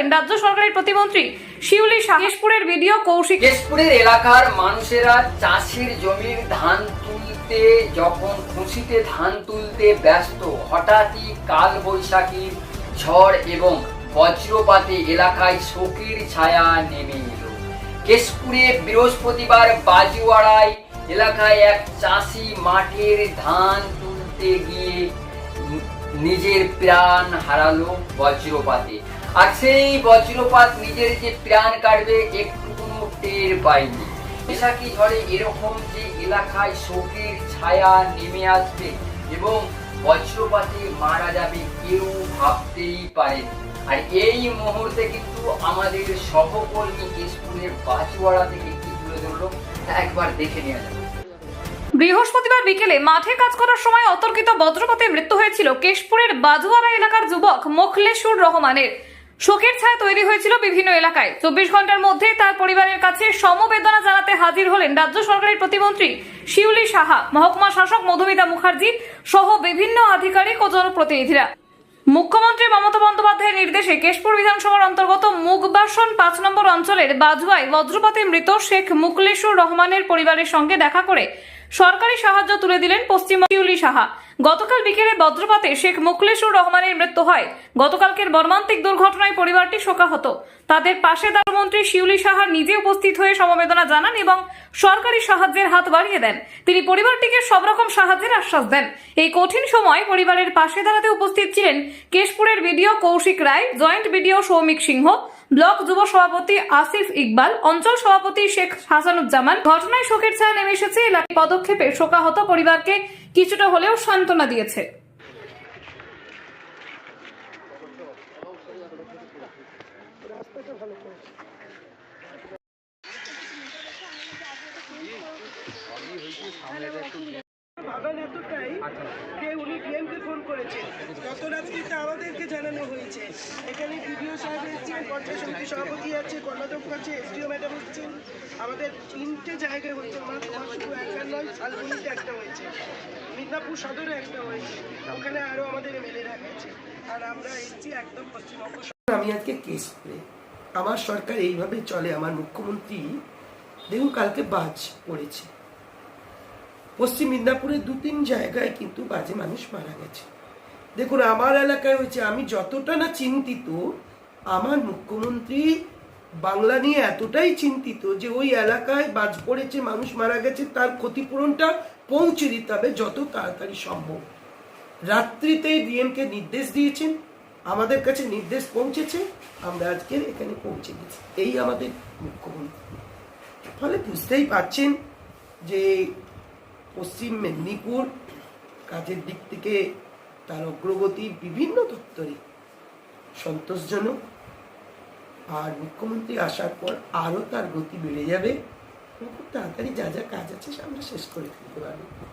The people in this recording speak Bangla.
হলেন রাজ্য সরকারের প্রতিমন্ত্রী শিউলি শাহেশপুরের ভিডিও কৌশিক কেশপুরের এলাকার মানুষেরা চাষের জমির ধান তুলতে, যখন খুশিতে ধান তুলতে ব্যস্ত, হঠাৎই কাল বৈশাখীর ঝড় এবং বজ্রপাতে এলাকায় শোকের ছায়া নেমে এলো। কেশপুরে বৃহস্পতিবার বাজুয়াড়ায় এলাকায় এক চাষি মাঠের ধান তুলতে গিয়ে নিজের প্রাণ হারালো বজ্রপাতে। আর সেই বজ্রপাত নিজের যে প্রাণ কাটবে একটু কোনো টের পায়নি বৈশাখী ঝড়ে এরকম যে এলাকায় শোকের ছায়া নেমে আসবে এবং বজ্রপাতে মারা যাবে কেউ ভাবতেই পারেনি। আর এই মুহূর্তে কিন্তু আমাদের সহকর্মী কেশপুরের বাজুয়াড়া থেকে কি তুলে ধরলো একবার দেখে নেওয়া যাবে বৃহস্পতিবার বিকেলে মাঠে কাজ করার সময় অতর্কিত বজ্রপাতে মৃত্যু হয়েছিল কেশপুরের বাজুয়ারা এলাকার যুবক মোখলেসুর রহমানের। শোকের ছায়া তৈরি হয়েছিল বিভিন্ন এলাকায়। চব্বিশ ঘণ্টার মধ্যে তার পরিবারের কাছে সমবেদনা জানাতে হাজির হলেন রাজ্য সরকারের প্রতিমন্ত্রী শিউলি সাহা, মহকুমা শাসক মধুমিতা মুখার্জি সহ বিভিন্ন আধিকারিক ও জনপ্রতিনিধিরা। মুখ্যমন্ত্রী মমতা বন্দ্যোপাধ্যায়ের নির্দেশে কেশপুর বিধানসভার অন্তর্গত মুগবাসন পাঁচ নম্বর অঞ্চলের বাজুয়ায় বজ্রপাতে মৃত শেখ মুকলেশুর রহমানের পরিবারের সঙ্গে দেখা করে সরকারি সাহায্য তুলে দিলেন পশ্চিমবঙ্গী সাহা। গতকাল বিকেলে বজ্রপাতে শেখ মুকলেশুর রহমানের মৃত্যু হয়। গতকালকের মর্মান্তিক দুর্ঘটনায় পরিবারটি শোকাহত। তাদের পাশে দারমন্ত্রী শিউলি সাহা নিজে উপস্থিত হয়ে সমবেদনা জানান এবং সরকারি সাহায্যের হাত বাড়িয়ে দেন। তিনি পরিবারটিকে সব রকম সাহায্যের আশ্বাস দেন। এই কঠিন সময় পরিবারের পাশে দাঁড়াতে উপস্থিত ছিলেন কেশপুরের BDO Kaushik Roy, joint BDO Soumik Singha block যুব সভাপতি আসিফ ইকবাল, অঞ্চল সভাপতি শেখ হাসানুজ্জামান। ঘটনায় শোকের ছায়া নেমে এসেছে, এলাকায় পদক্ষেপে শোকাহত পরিবারকে কিছুটা হলেও সান্ত্বনা দিয়েছে। ফোন গত রাত্রিতে আমাদেরকে জানানো হয়েছে। এখানে পঞ্চায়েত সভাপতি আছে, কর্ণাটক আছে, এসডিও ম্যাডাম এসেছেন আমাদের তিনটে জায়গায় তোমার শুধু নয় একটা হয়েছে। মিদনাপুর সদরে একটা হয়েছে। ওখানে আরও আমাদের আর আমরা এসেছি একদম পশ্চিমবঙ্গ আমি আজকে কেস আমার সরকার এইভাবে চলে, আমার মুখ্যমন্ত্রী দেখুন, কালকে বাজ পড়েছে। পশ্চিম মিদনাপুরে দু তিন জায়গায় কিন্তু বাজে মানুষ মারা গেছে। দেখুন, আমার এলাকায় হয়েছে, আমি যতটা না চিন্তিত আমার মুখ্যমন্ত্রী বাংলা নিয়ে এতটাই চিন্তিত যে ওই এলাকায় বাজ পড়েছে, মানুষ মারা গেছে, তার ক্ষতিপূরণটা পৌঁছে দিতে হবে যত তাড়াতাড়ি সম্ভব। রাত্রিতেই ডিএমকে নির্দেশ দিয়েছেন, আমাদের কাছে নির্দেশ পৌঁছেছে, আমরা আজকে এখানে পৌঁছে গেছি। এই আমাদের মুখ্যমন্ত্রী। ফলে বুঝতেই পারছেন যে পশ্চিম মেদিনীপুর কাজের দিক থেকে তার অগ্রগতি বিভিন্ন দপ্তরে সন্তোষজনক। আর মুখ্যমন্ত্রী আসার পর আরও তার গতি বেড়ে যাবে। খুব তাড়াতাড়ি যা যা কাজ আছে আমরা শেষ করে ফেলতে পারব।